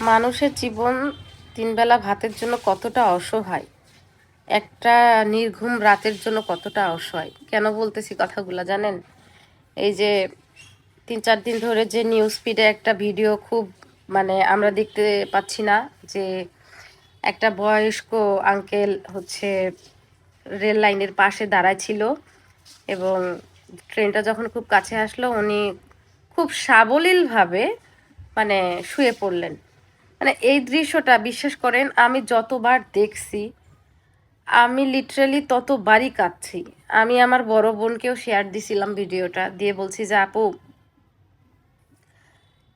মানুষের জীবন তিনবেলা ভাতের জন্য কতটা অসহায়? একটা নির্ঘুম রাতের জন্য কতটা অসহায়? কেন বলতেছি কথাগুলো জানেন? এই যে তিন চার দিন ধরে যে নিউজ ফিডে একটা ভিডিও খুব মানে আমরা দেখতে পাচ্ছি না যে একটা বয়স্ক আঙ্কেল হচ্ছে রেল লাইনের পাশে দাঁড়ায় ছিল এবং ট্রেনটা যখন খুব কাছে আসলো উনি খুব সাবলীলভাবে মানে শুয়ে পড়লেন। মানে এই দৃশ্যটা, বিশ্বাস করেন, আমি যতবার দেখছি, আমি লিটারালি ততবারই কাঁদছি। আমি আমার বড় বোনকেও শেয়ার দিছিলাম ভিডিওটা, দিয়ে বলছি যে, আপু,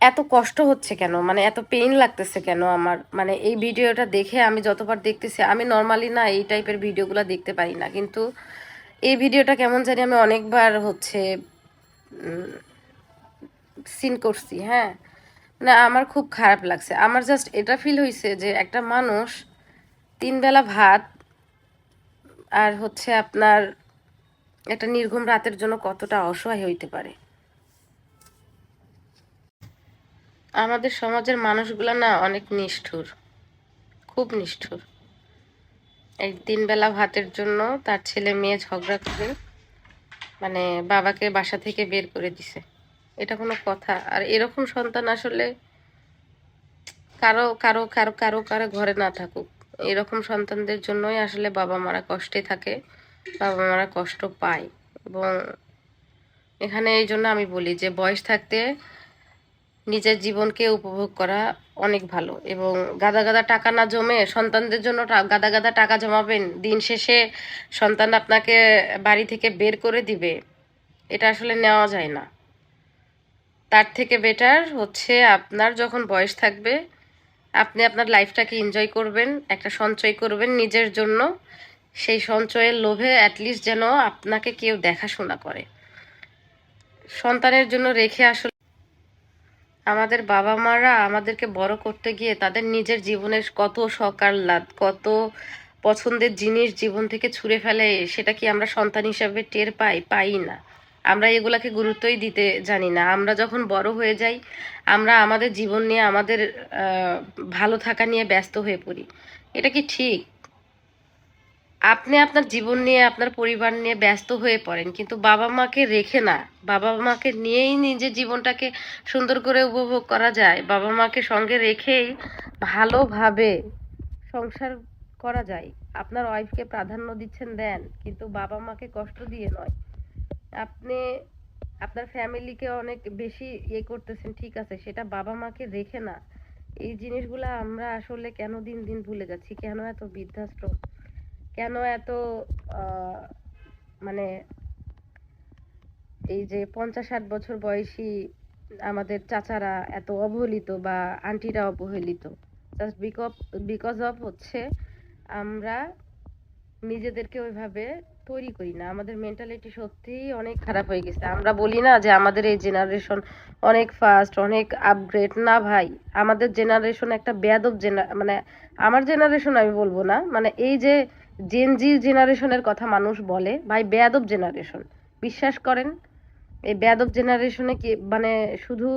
এত কষ্ট হচ্ছে কেন? মানে এত পেইন লাগতেছে কেন আমার? মানে এই ভিডিওটা দেখে আমি যতবার দেখতেছি, আমি নর্মালি না এই টাইপের ভিডিওগুলো দেখতে পারি না। কিন্তু এই ভিডিওটা কেমন জানি আমি অনেকবার হচ্ছে সিন করছি হ্যাঁ? মানে আমার খুব খারাপ লাগছে। আমার জাস্ট এটা ফিল হয়েছে যে একটা মানুষ তিন বেলা ভাত আর হচ্ছে আপনার একটা নির্ঘুম রাতের জন্য কতটা অসহায় হইতে পারে। আমাদের সমাজের মানুষগুলো না অনেক নিষ্ঠুর, খুব নিষ্ঠুর। এই তিন বেলা ভাতের জন্য তার ছেলে মেয়ে ঝগড়া করে মানে বাবাকে বাসা থেকে বের করে দিছে। এটা কোনো কথা। আর এরকম সন্তান আসলে কারও কারও কারও কারও কারও ঘরে না থাকুক। এরকম সন্তানদের জন্যই আসলে বাবা মারা কষ্টে থাকে, বাবা মারা কষ্ট পায়। এবং এখানে এই জন্য আমি বলি যে, বয়স থাকতে নিজের জীবনকে উপভোগ করা অনেক ভালো। এবং গাদা গাদা টাকা না জমে সন্তানদের জন্য গাদা গাদা টাকা জমাবেন, দিন শেষে সন্তান আপনাকে বাড়ি থেকে বের করে দিবে, এটা আসলে নেওয়া যায় না। তার থেকে বেটার হচ্ছে আপনার যখন বয়স থাকবে, আপনি আপনার লাইফটাকে এনজয় করবেন, একটা সঞ্চয় করবেন নিজের জন্য। সেই সঞ্চয়ের লোভে অ্যাটলিস্ট যেন আপনাকে কেউ দেখাশোনা করে। সন্তানের জন্য রেখে আসলে আমাদের বাবা মারা আমাদেরকে বড় করতে গিয়ে তাদের নিজের জীবনের কত সকার লাদ কত পছন্দের জিনিস জীবন থেকে ছুঁড়ে ফেলে, সেটা কি আমরা সন্তান হিসাবে টের পাই? পাই না। আমরা এগুলাকে গুরুত্বই দিতে জানি না। আমরা যখন বড় হয়ে যাই, আমরা আমাদের জীবন নিয়ে, আমাদের ভালো থাকা নিয়ে ব্যস্ত হয়ে পড়ি। এটা কি ঠিক? আপনি আপনার জীবন নিয়ে, আপনার পরিবার নিয়ে ব্যস্ত হয়ে পড়েন, কিন্তু বাবা মাকে রেখে না। বাবা মাকে নিয়েই নিজের জীবনটাকে সুন্দর করে উপভোগ করা যায়। বাবা মাকে সঙ্গে রেখেই ভালোভাবে সংসার করা যায়। আপনার ওয়াইফকে প্রাধান্য দিচ্ছেন দেন, কিন্তু বাবা মাকে কষ্ট দিয়ে নয়। আপনি, আপনার ফ্যামিলিকে অনেক বেশি ইয়ে করতেছেন, ঠিক আছে, সেটা বাবা মাকে রেখে না। এই জিনিসগুলো আমরা আসলে কেন দিন দিন ভুলে যাচ্ছি? কেন এত বৃদ্ধাশ্রম কেন এত মানে এই যে পঞ্চাশ ষাট বছর বয়সী আমাদের চাচারা এত অবহেলিত বা আন্টিরা অবহেলিত? জাস্ট বিকজ অফ হচ্ছে আমরা নিজেদেরকে ওইভাবে তৈরি করি না। আমাদের মেন্টালিটি সত্যিই অনেক খারাপ হয়ে গেছে। আমরা বলি না যে আমাদের এই জেনারেশন অনেক ফাস্ট অনেক আপগ্রেড না ভাই, আমাদের জেনারেশন একটা বেয়াদব জেনা মানে আমার জেনারেশন আমি বলব না। মানে এই যে জেন জি জেনারেশনের কথা মানুষ বলে, ভাই বেয়াদব জেনারেশন বিশ্বাস করেন, এই বেয়াদব জেনারেশনে কি মানে শুধু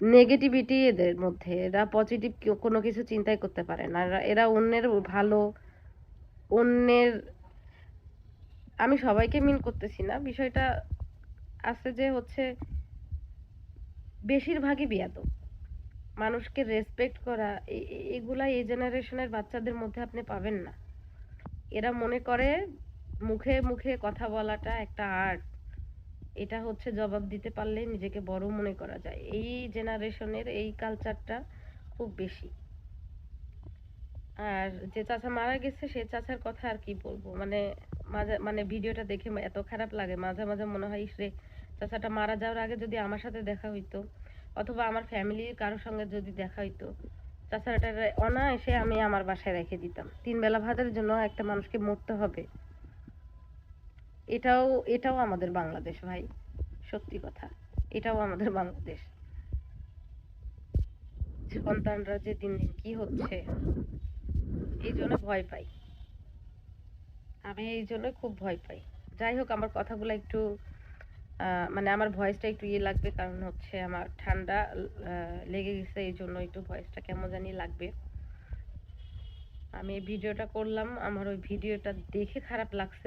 নেগেটিভিটি এদের মধ্যে। এরা পজিটিভ কোনো কিছু চিন্তাই করতে পারে না। এরা অন্যের ভালো অন্যের, আমি সবাইকে মিন করতেছি না। বিষয়টা আছে যে হচ্ছে, বেশিরভাগই বিয়াদব। মানুষকে রেসপেক্ট করা এগুলা এই জেনারেশনের বাচ্চাদের মধ্যে আপনি পাবেন না। এরা মনে করে মুখে মুখে কথা বলাটা একটা আর্ট এটা হচ্ছে জবাব দিতে পারলেই নিজেকে বড় মনে করা যায়। এই জেনারেশনের এই কালচারটা খুব বেশি। আর যে চাচা মারা গেছে, সে চাচার কথা আর কি বলব? মানে মাঝে মানে ভিডিওটা দেখে এত খারাপ লাগে। মাঝে মাঝে মনে হয় রে, চাচাটা মারা যাওয়ার আগে যদি আমার সাথে দেখা হইতো, অথবা আমার ফ্যামিলির কারোর সঙ্গে যদি দেখা হইতো, চাচাটার অনায়াসে আমি আমার বাসায় রেখে দিতাম। তিন বেলা ভাতের জন্য একটা মানুষকে মরতে হবে। এটাও এটাও আমাদের বাংলাদেশ ভাই। সত্যি কথা। এটাও আমাদের বাংলাদেশ। সন্তানরা যে দিন দিন কি হচ্ছে জন্য ভয় পাই। আমি এই জন্য খুব ভয় পাই। যাই হোক, আমার কথাগুলো একটু মানে আমার ভয়েসটা একটু ইয়ে লাগবে, কারণ হচ্ছে আমার ঠান্ডা লেগে গেছে, এই জন্য একটু ভয়েসটা কেমন জানি লাগবে। আমি ভিডিওটা করলাম, আমার ওই ভিডিওটা দেখে খারাপ লাগছে